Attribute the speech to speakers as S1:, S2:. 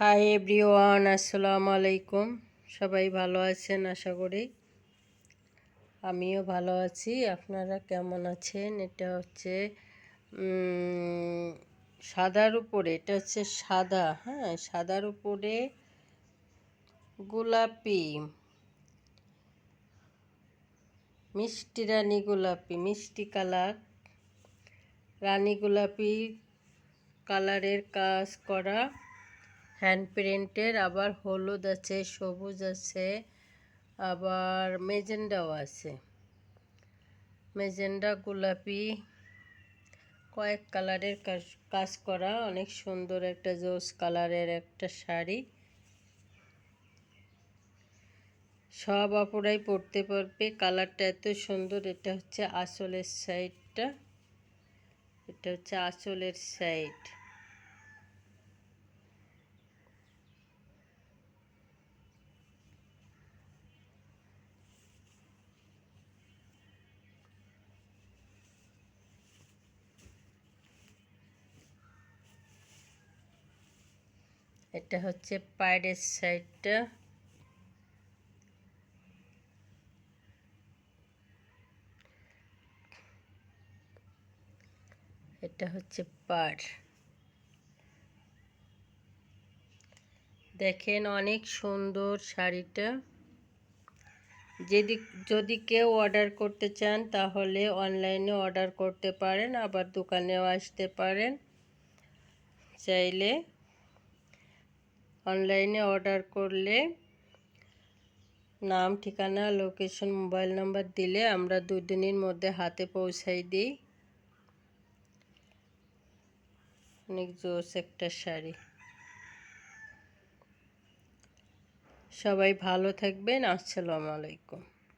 S1: Hi everyone আসসালামু আলাইকুম। সবাই ভালো আছেন? আশা করি আমিও ভালো আছি। আপনারা কেমন আছেন? এটা হচ্ছে সাদার উপরে, এটা হচ্ছে সাদা হ্যাঁ? সাদার উপরে গোলাপি। মিষ্টি রানী গোলাপি, মিষ্টি কালার। রানী গোলাপি কালারের কাজ করা। হ্যান্ড প্রিন্টের, আবার হলুদ আছে, সবুজ আছে, আবার মেজেন্ডাও আছে। মেজেন্ডা, গোলাপি, কয়েক কালারের কাজ করা, অনেক সুন্দর একটা জোস কালারের একটা শাড়ি। সব অপরাই পরতে পারবে, কালারটা এত সুন্দর, এটা হচ্ছে আসলের সাইডটা এটা হচ্ছে আসলের সাইড এটা হচ্ছে পায়ের সাইডটা। এটা হচ্ছে পার। দেখেন অনেক সুন্দর শাড়িটা। যদি যদি কেউ অর্ডার করতে চান, তাহলে অনলাইনে অর্ডার করতে পারেন, আবার দোকানেও আসতে পারেন। চাইলে অনলাইনে অর্ডার করলে নাম, ঠিকানা, লোকেশন, মোবাইল নাম্বার দিলে আমরা দুদিনের মধ্যে হাতে পৌঁছাই দিই। অনেক জোস একটা শাড়ি। সবাই ভালো থাকবেন। আসসালামু আলাইকুম।